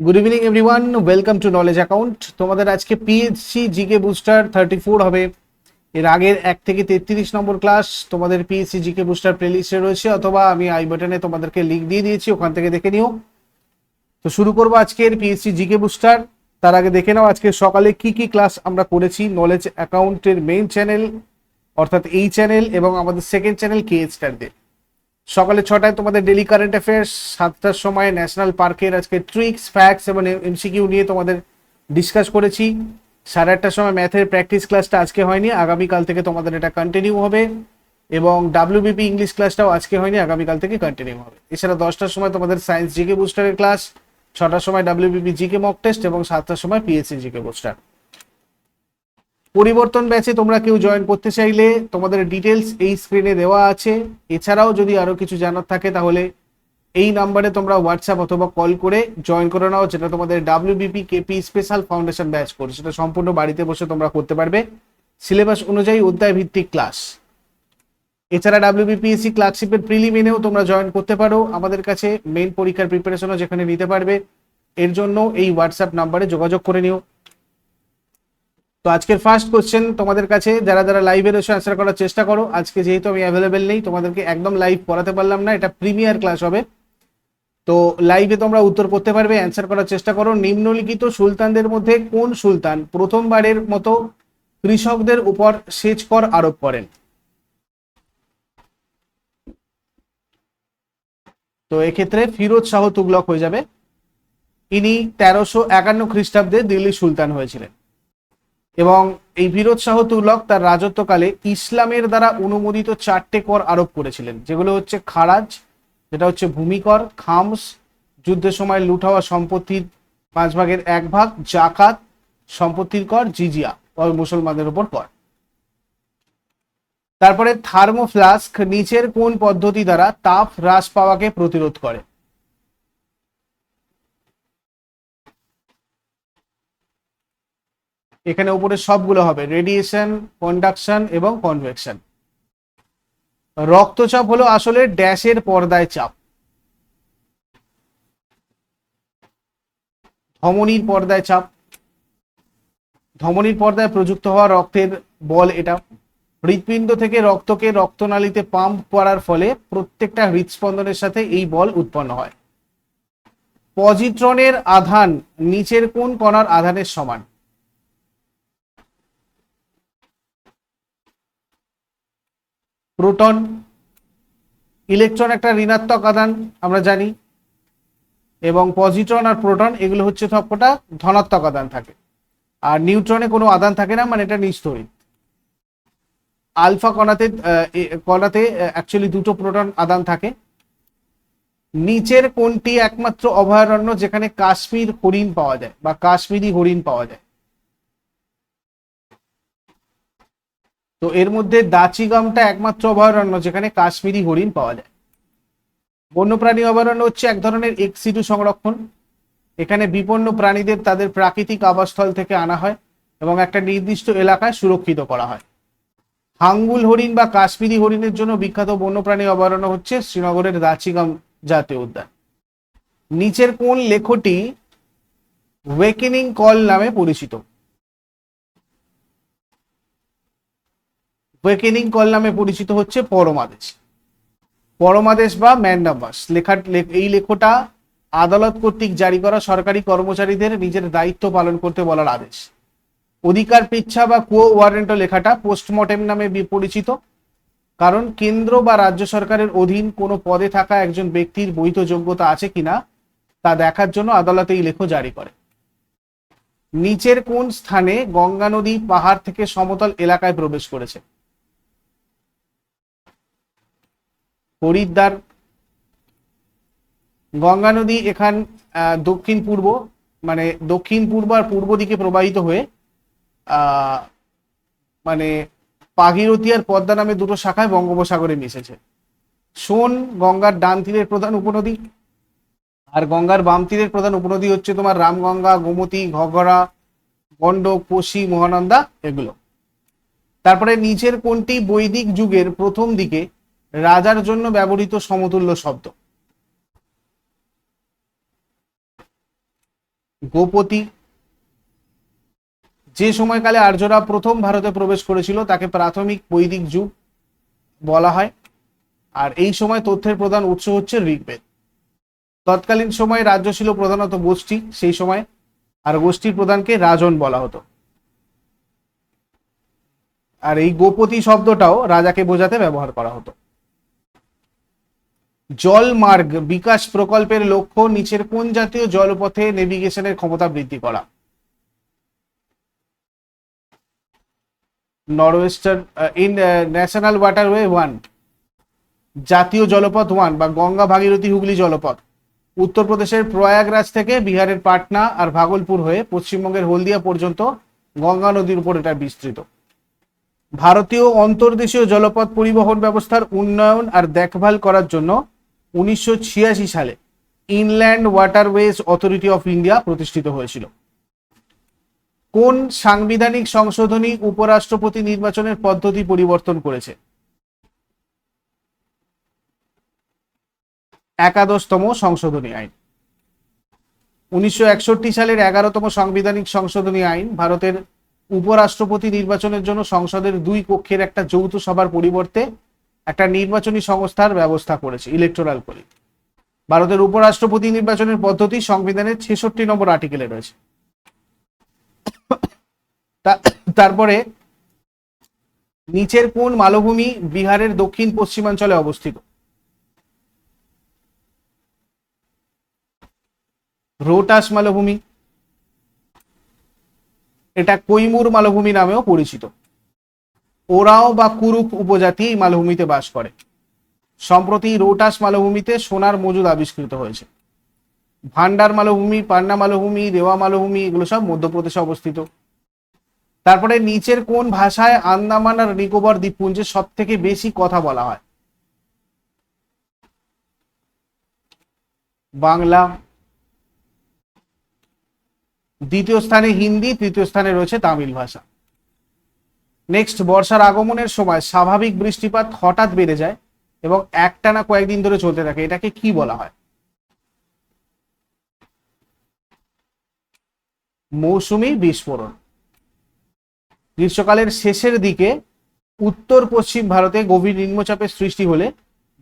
Good evening everyone welcome to knowledge account তোমাদের আজকে PHC GK booster thirty four হবে। এর আগের এক থেকে তেত্রিশ নম্বর ক্লাস তোমাদের পিএইচসি জিকে বুস্টার প্লেলিস্টে রয়েছে, অথবা আমি আই বাটনে তোমাদেরকে লিঙ্ক দিয়ে দিয়েছি, ওখান থেকে দেখে নিও। তো শুরু করব আজকের পিএইচসি জিকে বুস্টার তার আগে দেখে নাও আজকে সকালে কি কি ক্লাস আমরা করেছি নলেজ অ্যাকাউন্টের মেইন চ্যানেল অর্থাৎ এই চ্যানেল এবং আমাদের সেকেন্ড চ্যানেল কে স্টারদের সকালে ছটায় তোমাদের ডেলি কারেন্ট অ্যাফেয়ার্স সাতটার সময় ন্যাশনাল পার্কের আজকে ট্রিক্স ফ্যাক্টস এবং এমসিকিউ নিয়ে তোমাদের ডিসকাস করেছি। সাড়ে আটটার সময় ম্যাথের প্র্যাকটিস ক্লাসটা আজকে হয়নি, আগামীকাল থেকে তোমাদের এটা কন্টিনিউ হবে এবং ডাব্লিউবিপি ইংলিশ ক্লাসটাও আজকে হয়নি, আগামীকাল থেকে কন্টিনিউ হবে। এছাড়া দশটার সময় তোমাদের সায়েন্স জিকে বুস্টারের ক্লাস ছটার সময় ডাব্লিউবিপি জিকে মক টেস্ট এবং সাতটার সময় পিএসসি জিকে বুস্টার পরিবর্তন ব্যাচে তোমরা কেউ জয়েন করতে চাইলে তোমাদের ডিটেলস এই স্ক্রিনে দেওয়া আছে। এছাড়াও যদি আরও কিছু জানার থাকে তাহলে এই নাম্বারে তোমরা হোয়াটসঅ্যাপ অথবা কল করে জয়েন করে নাও, যেটা তোমাদের WBP KP special foundation batch course সেটা সম্পূর্ণ বাড়িতে বসে তোমরা করতে পারবে। সিলেবাস অনুযায়ী অধ্যায় ভিত্তিক ক্লাস এছাড়া ডাব্লিউবিপিএসসি ক্লার্কশিপের প্রিলিমিনেও তোমরা জয়েন করতে পারো। আমাদের কাছে মেন পরীক্ষার প্রিপারেশনও যেখানে নিতে পারবে। এর জন্য এই হোয়াটসঅ্যাপ নাম্বারে যোগাযোগ করে নিও। তো আজকের ফার্স্ট কোশ্চেন তোমাদের কাছে, যারা যারা লাইভে রয়েছে অ্যান্সার করার চেষ্টা করো। আজকে যেহেতু আমি অ্যাভেলেবেল নেই, তোমাদেরকে একদম লাইভ পড়াতে পারলাম না, এটা প্রিমিয়ার ক্লাস হবে। তো লাইভে তোমরা উত্তর করতে পারবে অ্যান্সার করার চেষ্টা করো। নিম্নলিখিত সুলতানদের মধ্যে কোন সুলতান প্রথমবারের মতো কৃষকদের উপর সেচ কর আরোপ করেন? তো এক্ষেত্রে ফিরোজ শাহ তুগলক হয়ে যাবে। ইনি তেরোশো একান্ন খ্রিস্টাব্দে দিল্লি সুলতান হয়েছিলেন। এবং এই ফিরোজ শাহ তুলক তার রাজত্বকালে ইসলামের দ্বারা অনুমোদিত চারটে কর আরোপ করেছিলেন, যেগুলো হচ্ছে খারাজ, যেটা হচ্ছে ভূমিকর, খামস, যুদ্ধের সময় লুট হওয়া সম্পত্তির পাঁচ ভাগের এক ভাগ, জাকাত, সম্পত্তির কর, জিজিয়া মুসলমানদের উপর কর। তারপরে থার্মোফ্লাস্ক, নিচের কোন পদ্ধতি দ্বারা তাপ হ্রাস পাওয়াকে প্রতিরোধ করে? এখানে উপরে সবগুলো হবে রেডিয়েশন কন্ডাকশন এবং কনভেকশন রক্তচাপ হলো আসলে ড্যাশের পর্দায় চাপ। ধমনির পর্দায় চাপ। ধমনির পর্দায় প্রযুক্ত হওয়া রক্তের বল এটা। হৃৎপিণ্ড থেকে রক্তকে রক্তনালীতে পাম্প করার ফলে প্রত্যেকটা হৃদস্পন্দনের সাথে এই বল উৎপন্ন হয়। পজিট্রনের আধান নিচের কোন কণার আধানের সমান? প্রোটন, ইলেকট্রন একটা ঋণাত্মক আধান, আমরা জানি, এবং পজিট্রন আর প্রোটন, এগুলো হচ্ছে সবকটা ধনাত্মক আধান থাকে। আর নিউট্রনে কোনো আধান থাকে না মানে এটা নিস্তরিত আলফা কণাতে কণাতে অ্যাকচুয়ালি দুটো প্রোটন আদান থাকে। নিচের কোনটি একমাত্র অভয়ারণ্য যেখানে কাশ্মীর হরিণ পাওয়া যায়, বা কাশ্মীরি হরিণ পাওয়া যায়। তো এর মধ্যে দাচিগামটা একমাত্র অভয়ারণ্য, যেখানে কাশ্মীরি হরিণ পাওয়া যায়। বন্যপ্রাণী অভয়ারণ্য হচ্ছে এক ধরনের এক্সিটু সংরক্ষণ। এখানে বিপন্ন প্রাণীদের তাদের প্রাকৃতিক আবাসস্থল থেকে আনা হয় এবং একটা নির্দিষ্ট এলাকায় সুরক্ষিত করা হয়। হাঙ্গুল হরিণ বা কাশ্মীরি হরিণের জন্য বিখ্যাত বন্যপ্রাণী অভয়ারণ্য হচ্ছে শ্রীনগরের দাচিগাম জাতীয় উদ্যান। নিচের কোন লেখটি ওয়েকেনিং কল নামে পরিচিত। ওয়েকেনিং কল নামে পরিচিত হচ্ছে পরমাদেশ। পরমাদেশ বা ম্যান্ডামাস লেখা এই লেখটা আদালত কর্তৃক জারি করা সরকারি কর্মচারীদের নিজের দায়িত্ব পালন করতে বলার আদেশ। অধিকার পিচ্ছা বা কো ওয়ারেন্টো লেখাটা পোস্টমর্টেম নামে পরিচিত। কারণ কেন্দ্র বা রাজ্য সরকারের অধীন কোনো পদে থাকা একজন ব্যক্তির বৈধ যোগ্যতা আছে কিনা, তা দেখার জন্য আদালতে এই লেখ জারি করে। নিচের কোন স্থানে গঙ্গা নদী পাহাড় থেকে সমতল এলাকায় প্রবেশ করেছে? হরিদ্বার, গঙ্গা নদী এখান দক্ষিণ পূর্ব মানে দক্ষিণ পূর্ব আর পূর্ব দিকে প্রবাহিত হয়ে মানে পাগীরথী আর পদ্মা নামে দুটো শাখায় বঙ্গোপসাগরে মিশেছে। সোন গঙ্গার ডান তীরের প্রধান উপনদী আর গঙ্গার বাম তীরের প্রধান উপনদী হচ্ছে তোমার রামগঙ্গা, গোমতী, ঘগরা গন্ডক কোশি, মহানন্দা, এগুলো। তারপরে নিচের কোনটি বৈদিক যুগের প্রথম দিকে রাজার জন্য ব্যবহৃত সমতুল্য শব্দ। গোপতি, যে সময়কালে আর্যরা প্রথম ভারতে প্রবেশ করেছিল, তাকে প্রাথমিক বৈদিক যুগ বলা হয়। আর এই সময় তথ্যের প্রধান উৎস হচ্ছে ঋগ্বেদ। তৎকালীন সময়ে রাজ্য ছিল প্রধানত গোষ্ঠী, সেই সময় আর গোষ্ঠীর প্রধানকে রাজন বলা হতো। আর এই গোপতি শব্দটাও রাজাকে বোঝাতে ব্যবহার করা হতো। জলমার্গ বিকাশ প্রকল্পের লক্ষ্য নিচের কোন জাতীয় জলপথে নেভিগেশনের ক্ষমতা বৃদ্ধি করা? Northwestern in national waterway one, জাতীয় জলপথ ওয়ান বা গঙ্গা ভাগীরথী হুগলি জলপথ। উত্তরপ্রদেশের প্রয়াগরাজ থেকে বিহারের পাটনা আর ভাগলপুর হয়ে পশ্চিমবঙ্গের হলদিয়া পর্যন্ত গঙ্গা নদীর উপর এটা বিস্তৃত। ভারতীয় অন্তর্দেশীয় জলপথ পরিবহন ব্যবস্থার উন্নয়ন আর দেখভাল করার জন্য উনিশশো ছিয়াশি সালে inland waterways authority of India প্রতিষ্ঠিত হয়েছিল। কোন সাংবিধানিক সংশোধনী উপরাষ্ট্রপতি নির্বাচনের পদ্ধতি পরিবর্তন করেছে? একাদশতম সংশোধনী আইন। উনিশশো একষট্টি সালের এগারোতম সাংবিধানিক সংশোধনী আইন ভারতের উপরাষ্ট্রপতি নির্বাচনের জন্য সংসদের দুই কক্ষের একটা যৌথ সভার পরিবর্তে একটা নির্বাচনী সংস্থার ব্যবস্থা করেছে ইলেকটোরাল কলি ভারতের উপরাষ্ট্রপতি নির্বাচনের পদ্ধতি সংবিধানের ছেষট্টি নম্বর আর্টিকেলে রয়েছে। তারপরে নিচের কোন মালভূমি বিহারের দক্ষিণ পশ্চিমাঞ্চলে অবস্থিত। রোটাস মালভূমি। এটা কৈমুর মালভূমি নামেও পরিচিত। ওরাও বা কুরুক উপজাতি এই মালভূমিতে বাস করে। সম্প্রতি রোটাস মালভূমিতে সোনার মজুদ আবিষ্কৃত হয়েছে। ভান্ডার মালভূমি, পান্না মালভূমি, রেওয়া মালভূমি, এগুলো সব মধ্যপ্রদেশে অবস্থিত। তারপরে নিচের কোন ভাষায় আন্দামান আর নিকোবর দ্বীপপুঞ্জে সব থেকে বেশি কথা বলা হয়? বাংলা। দ্বিতীয় স্থানে হিন্দি, তৃতীয় স্থানে রয়েছে তামিল ভাষা। নেক্সট বর্ষার আগমনের সময় স্বাভাবিক বৃষ্টিপাত হঠাৎ বেড়ে যায় এবং একটানা কয়েকদিন ধরে চলতে থাকে। এটাকে কি বলা হয়? মৌসুমি বিস্ফোরণ। গ্রীষ্মকালের শেষের দিকে উত্তর পশ্চিম ভারতে গভীর নিম্নচাপের সৃষ্টি হলে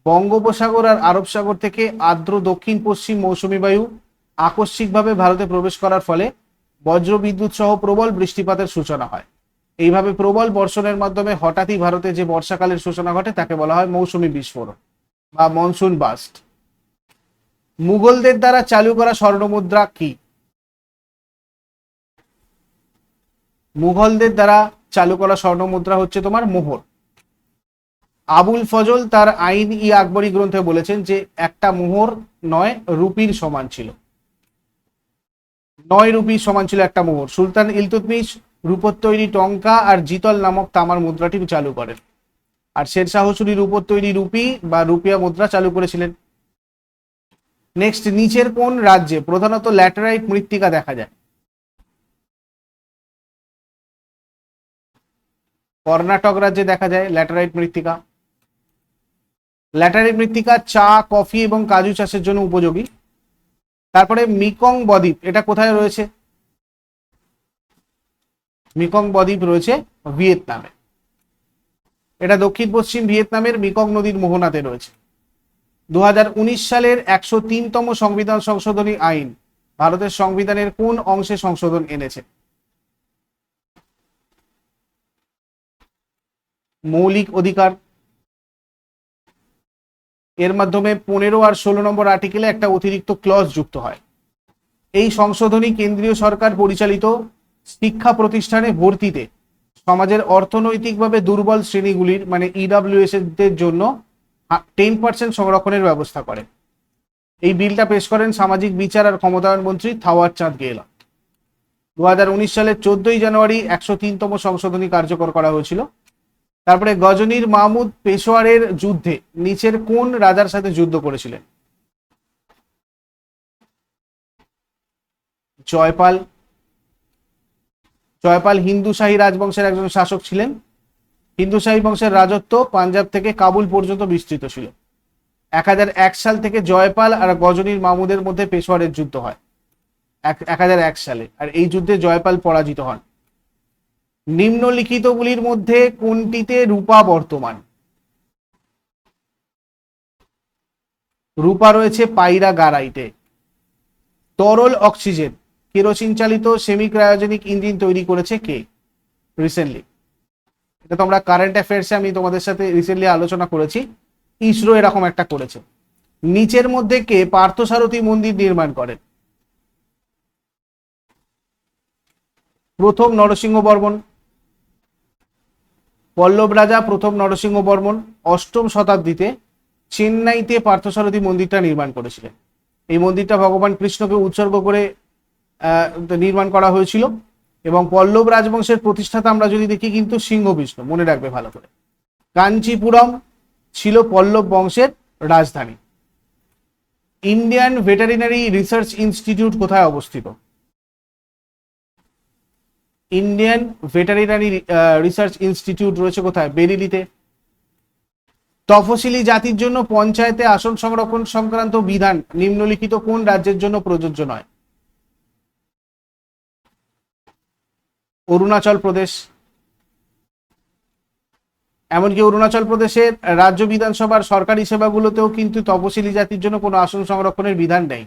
বঙ্গোপসাগর আর আরব সাগর থেকে আর্দ্র দক্ষিণ পশ্চিম মৌসুমী বায়ু আকস্মিকভাবে ভারতে প্রবেশ করার ফলে বজ্রবিদ্যুৎ সহ প্রবল বৃষ্টিপাতের সূচনা হয়। এইভাবে প্রবল বর্ষণের মাধ্যমে হঠাৎই ভারতে যে বর্ষাকালের সূচনা ঘটে, তাকে বলা হয় মৌসুমী বিস্ফোরণ বা মনসুন বাস্ট মুঘলদের দ্বারা চালু করা স্বর্ণমুদ্রা কি? মুঘলদের দ্বারা চালু করা স্বর্ণমুদ্রা হচ্ছে তোমার মোহর। আবুল ফজল তার আইন ই আকবরী গ্রন্থে বলেছেন যে একটা মোহর নয়, রুপির সমান ছিল। নয় রুপির সমান ছিল একটা মোহর। সুলতান ইলতুতমিশ রূপোর তৈরি টঙ্কা আর জিতল নামক তামার মুদ্রাটি চালু করেন। আর শেরশাহ সূরি রূপোর তৈরি রুপি বা রুপিয়া মুদ্রা চালু করেছিলেন। নেক্সট নিচের কোন রাজ্যে প্রধানত ল্যাটেরাইট মৃত্তিকা দেখা যায়? কর্ণাটক রাজ্যে দেখা যায় ল্যাটেরাইট মৃত্তিকা। ল্যাটারাইট মৃত্তিকা চা, কফি এবং কাজু চাষের জন্য উপযোগী। তারপরে মিকং বদ্বীপ, এটা কোথায় রয়েছে? মিকং বদ্বীপ রয়েছে ভিয়েতনামে। এটা দক্ষিণ পশ্চিম ভিয়েতনামের মিকং নদীর মোহনাতে রয়েছে। দু হাজার উনিশ সালের একশো তিনতম সংবিধান সংশোধনী আইন ভারতের সংবিধানের কোন অংশে সংশোধন এনেছে? মৌলিক অধিকার। এর মাধ্যমে পনেরো আর ষোলো নম্বর আর্টিকেলে একটা অতিরিক্ত ক্লজ যুক্ত হয়। এই সংশোধনী কেন্দ্রীয় সরকার পরিচালিত শিক্ষা প্রতিষ্ঠানে ভর্তিতে সমাজের অর্থনৈতিকভাবে দুর্বল শ্রেণীগুলির মানে ইডাব্লিউএস এর জন্য টেন পার্সেন্ট সংরক্ষণের ব্যবস্থা করে এই বিলটা পেশ করেন সামাজিক বিচার আর ক্ষমতায়ন মন্ত্রী থাওয়ার চাঁদ গেহলট। দু সালের চোদ্দই জানুয়ারি একশো তিনতম সংশোধনী কার্যকর করা হয়েছিল। তারপরে গজনীর মাহমুদ পেশোয়ারের যুদ্ধে নিচের কোন রাজার সাথে যুদ্ধ করেছিলেন? জয়পাল জয়পাল হিন্দু শাহী রাজবংশের একজন শাসক ছিলেন। হিন্দু শাহী বংশের রাজত্ব পাঞ্জাব থেকে কাবুল পর্যন্ত বিস্তৃত ছিল। এক এক সাল থেকে জয়পাল আর গজনীর মামুদের মধ্যে পেশোয়ারের যুদ্ধ হয়। এক সালে। আর এই যুদ্ধে জয়পাল পরাজিত হন। নিম্নলিখিতগুলির মধ্যে কোনটিতে রূপা বর্তমান? রূপা রয়েছে পাইরা গারাইটে তরল অক্সিজেন। কেরোসিন চালিত সেমি ক্রায়োজেনিক ইঞ্জিন তৈরি করেছে কে? রিসেন্টলি এটা তোমরা কারেন্ট অ্যাফেয়ার্সে আমি তোমাদের সাথে রিসেন্টলি আলোচনা করেছি। ইসরো এরকম একটা করেছে। নিচের মধ্যে কে? পার্থসারথী মন্দির নির্মাণ করেন। প্রথম নরসিংহ বর্মন। পল্লব রাজা প্রথম নরসিংহ বর্মন অষ্টম শতাব্দীতে চেন্নাইতে পার্থসারথী মন্দিরটা নির্মাণ করেছিলেন। এই মন্দিরটা ভগবান কৃষ্ণকে উৎসর্গ করে নির্মাণ করা হয়েছিল। এবং পল্লব রাজবংশের প্রতিষ্ঠাতা আমরা যদি দেখি কিন্তু সিংহ বিষ্ণু, মনে রাখবে ভালো করে। কাঞ্চিপুরম ছিল পল্লব বংশের রাজধানী। ইন্ডিয়ান ভেটারিনারি রিসার্চ ইনস্টিটিউট কোথায় অবস্থিত? ইন্ডিয়ান ভেটারিনারি রিসার্চ ইনস্টিটিউট রয়েছে কোথায়? বেরিলিতে। তফসিলি জাতির জন্য পঞ্চায়েতে আসন সংরক্ষণ সংক্রান্ত বিধান নিম্নলিখিত কোন রাজ্যের জন্য প্রযোজ্য নয়? অরুণাচল প্রদেশ। এমনকি অরুণাচল প্রদেশের রাজ্য বিধানসভার সরকারি সেবাগুলোতেও কিন্তু তপশিলি জাতির জন্য কোনো আসন সংরক্ষণের বিধান নেই।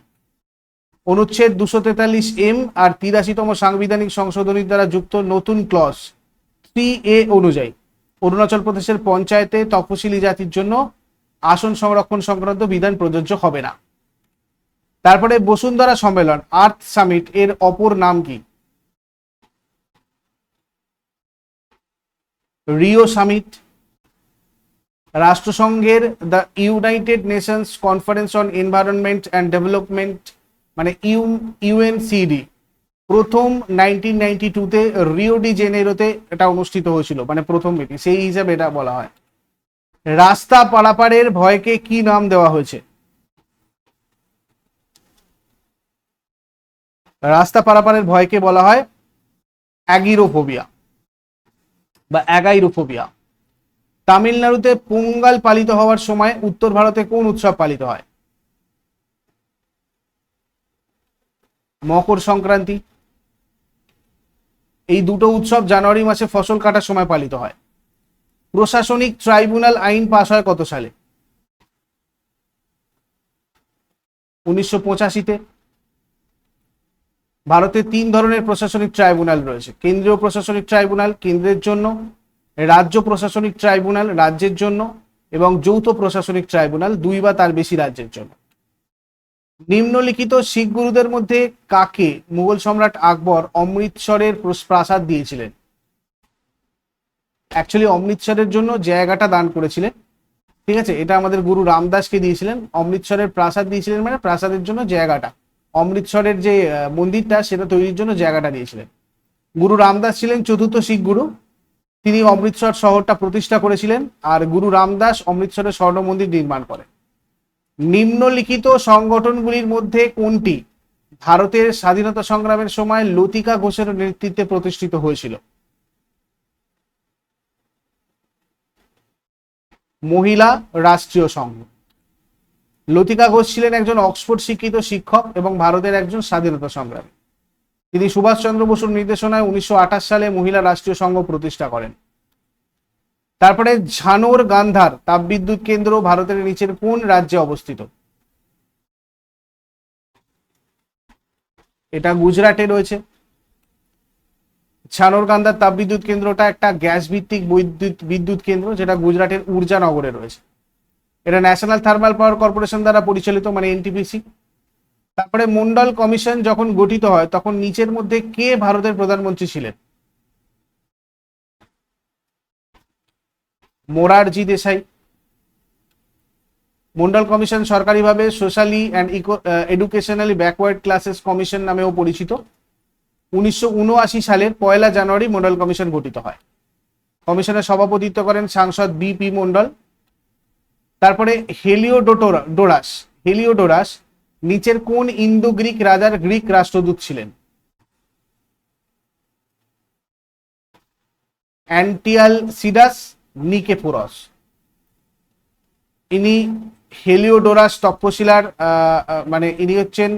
অনুচ্ছেদ দুশো তেতাল্লিশ এম আর তিরাশিতম সাংবিধানিক সংশোধনীর দ্বারা যুক্ত নতুন ক্লস থ্রি এ অনুযায়ী অরুণাচল প্রদেশের পঞ্চায়েতে তপশিলি জাতির জন্য আসন সংরক্ষণ সংক্রান্ত বিধান প্রযোজ্য হবে না। তারপরে বসুন্ধরা সম্মেলন, আর্থ সামিট, এর অপর নাম কি? Rio summit, রাষ্ট্রসংঘের the United Nations conference on environment and development মানে ইউ, ইউএনসিডি। প্রথম নাইনটিন নাইনটি টুতে রিও ডি জেনেরোতে এটা অনুষ্ঠিত হয়েছিল মানে প্রথম মিটিং সেই হিসাবে এটা বলা হয়। রাস্তা পারাপারের ভয়কে কি নাম দেওয়া হয়েছে? রাস্তা পারাপারের ভয়কে বলা হয় অ্যাগিরোফোবিয়া। বা অ্যাগাইরোফোবিয়া তামিলনাড়ুতে পোঙ্গাল পালিত হওয়ার সময় উত্তর ভারতে কোন উৎসব পালিত হয়? মকর সংক্রান্তি। এই দুটো উৎসব জানুয়ারি মাসে ফসল কাটার সময় পালিত হয়। প্রশাসনিক ট্রাইব্যুনাল আইন পাশ হয় কত সালে? উনিশশো পঁচাশিতে। ভারতে তিন ধরনের প্রশাসনিক ট্রাইব্যুনাল রয়েছে। কেন্দ্রীয় প্রশাসনিক ট্রাইব্যুনাল কেন্দ্রের জন্য, রাজ্য প্রশাসনিক ট্রাইব্যুনাল রাজ্যের জন্য, এবং যৌথ প্রশাসনিক ট্রাইব্যুনাল দুই বা তার বেশি রাজ্যের জন্য। নিম্নলিখিত শিখ গুরুদের মধ্যে কাকে মুঘল সম্রাট আকবর অমৃতসরের প্রস- প্রাসাদ দিয়েছিলেন? অ্যাকচুয়ালি অমৃতসরের জন্য জায়গাটা দান করেছিলেন। ঠিক আছে? এটা আমাদের গুরু রামদাসকে দিয়েছিলেন। অমৃতসরের প্রাসাদ দিয়েছিলেন মানে প্রাসাদের জন্য জায়গাটা। অমৃতসরের যে মন্দিরটা, সেটা তৈরির জন্য জায়গাটা দিয়েছিলেন গুরু রামদাস ছিলেন চতুর্থ শিখ গুরু। তিনি অমৃতসর শহরটা প্রতিষ্ঠা করেছিলেন আর গুরু রামদাস অমৃতসরের স্বর্ণ মন্দির নির্মাণ করেন। নিম্নলিখিত সংগঠনগুলির মধ্যে কোনটি ভারতের স্বাধীনতা সংগ্রামের সময় লতিকা ঘোষের নেতৃত্বে প্রতিষ্ঠিত হয়েছিল? মহিলা রাষ্ট্রীয় সংঘ। লতিকা ঘোষ ছিলেন একজন অক্সফোর্ড শিক্ষিত শিক্ষক এবং ভারতের একজন স্বাধীনতা সংগ্রামী। তিনি সুভাষচন্দ্র বসুর নির্দেশনায় উনিশশো সালে মহিলা রাষ্ট্রীয় সংঘ প্রতিষ্ঠা করেন। তারপরে ঝানোর গান্ধার তাপবিদ্যুৎ কেন্দ্র ভারতের নিচের কোন রাজ্যে অবস্থিত? এটা গুজরাটে রয়েছে। ছানোর গান্ধার তাপবিদ্যুৎ কেন্দ্রটা একটা গ্যাস ভিত্তিক বৈদ্যুৎ, বিদ্যুৎ কেন্দ্র যেটা গুজরাটের উর্জানগরে রয়েছে। এটা ন্যাশনাল থার্মাল পাওয়ার কর্পোরেশন দ্বারা পরিচালিত মানে এনটিপিসি তারপরে মন্ডল কমিশন যখন গঠিত হয়, তখন নিচের মধ্যে কে ভারতের প্রধানমন্ত্রী ছিলেন? মোরারজি দেশাই। মন্ডল কমিশন সরকারিভাবে socially and eco educationally backward classes commission নামেও পরিচিত। উনিশশো উনআশি সালের পয়লা জানুয়ারি মন্ডল কমিশন গঠিত হয়। কমিশনের সভাপতিত্ব করেন সাংসদ বিপি মন্ডল তারপরে হেলিওডোটোরা ডোরাস হেলিওডোরাস, নিচের কোন ইন্দো গ্রিক রাজার গ্রিক রাষ্ট্রদূত ছিলেন? অ্যান্টিয়াল সিডাস নিকেফোরস ইনি হেলিওডোরাস তক্ষশিলার মানে ইনি হচ্ছেন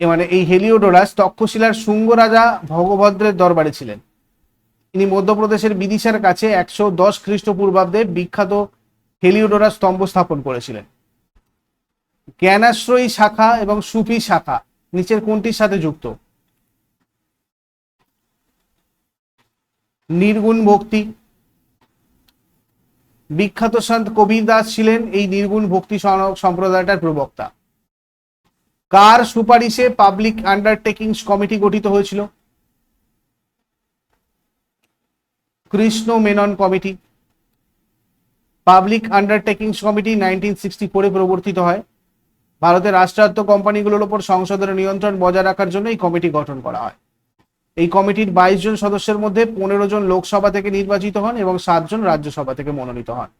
মানে এই হেলিওডোরাস তক্ষশিলার শুঙ্গ রাজা ভগভদ্রের দরবারে ছিলেন। তিনি মধ্যপ্রদেশের বিদিশার কাছে একশো দশ খ্রিস্টপূর্বাব্দে বিখ্যাত হেলিওডোরাস স্তম্ভ স্থাপন করেছিলেন। জ্ঞানাশ্রয়ী শাখা এবং সুফি শাখা নিচের কোনটির সাথে যুক্ত? নির্গুণ ভক্তি। বিখ্যাত সন্ত কবির দাস ছিলেন এই নির্গুণ ভক্তি সম্প্রদায়টার প্রবক্তা। কার সুপারিশে পাবলিক আন্ডারটেকিংস কমিটি গঠিত হয়েছিল? Krishna Menon committee. Public undertaking committee nineteen sixty ফোরে প্রবর্তিত হয়। ভারতের রাষ্ট্রায়ত্ত কোম্পানিগুলোর ওপর সংসদের নিয়ন্ত্রণ বজায় রাখার জন্য এই কমিটি গঠন করা হয়। এই কমিটির বাইশ জন সদস্যের মধ্যে পনেরো জন লোকসভা থেকে নির্বাচিত হন এবং সাতজন রাজ্যসভা থেকে মনোনীত হন।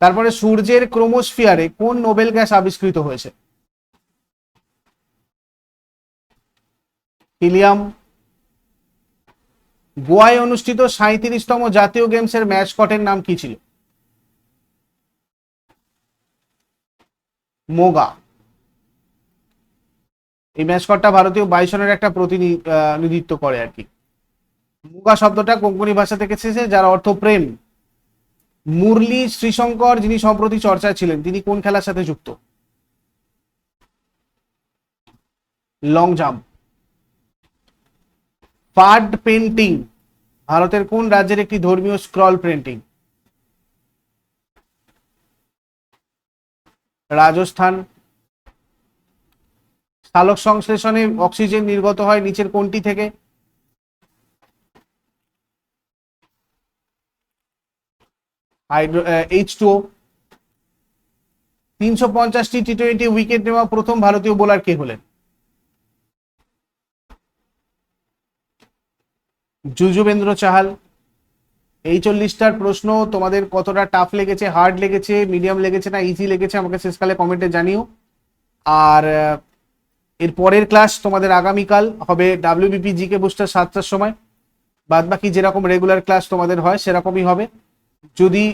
তারপরে সূর্যের ক্রোমোস্ফিয়ারে কোন নোবেল গ্যাস আবিষ্কৃত হয়েছে? হিলিয়াম। গোয়ায় অনুষ্ঠিত সাঁত্রিশতম জাতীয় গেমসের ম্যাচকটের নাম কি ছিল? মোগা। এই ম্যাচকটটা ভারতীয় বাইসনের একটা প্রতিনিধিত্ব করে আর কি। মুগা শব্দটা কোঙ্কনি ভাষা থেকে এসেছে? যার অর্থ প্রেম। মুরলি শ্রীশঙ্কর, যিনি সম্প্রতি চর্চায় ছিলেন, তিনি কোন খেলার সাথে যুক্ত? Long jump. পাড পেন্টিং। ভারতের কোন রাজ্যের একটি ধর্মীয় স্ক্রল পেন্টিং? রাজস্থান। সালোক সংশ্লেষণে অক্সিজেন নির্গত হয় নিচের কোনটি থেকে। এইচ টু তিনশো পঞ্চাশটি টি টোয়েন্টি উইকেট নেওয়া প্রথম ভারতীয় বোলার কে হলেন? যুজুবেন্দ্র চাহাল এই চল্লিশটার প্রশ্ন, তোমাদের কতটা টাফ লেগেছে হার্ড লেগেছে মিডিয়াম লেগেছে না ইজি লেগেছে, আমাকে শেষকালে কমেন্টে জানিও। আর এর পরের ক্লাস তোমাদের আগামীকাল হবে ডাব্লিউবিপি জিকে বুস্টার সাতটার সময়। বাদ বাকি যেরকম রেগুলার ক্লাস তোমাদের হয়, সেরকমই হবে। যদি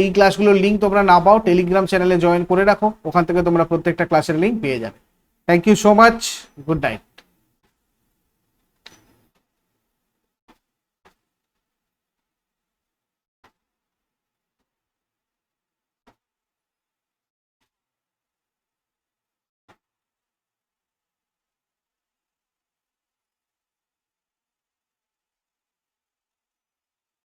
এই ক্লাসগুলোর লিঙ্ক তোমরা না পাও টেলিগ্রাম চ্যানেলে জয়েন করে রাখো। ওখান থেকে তোমরা প্রত্যেকটা ক্লাসের লিঙ্ক পেয়ে যাবে। Thank you so much good night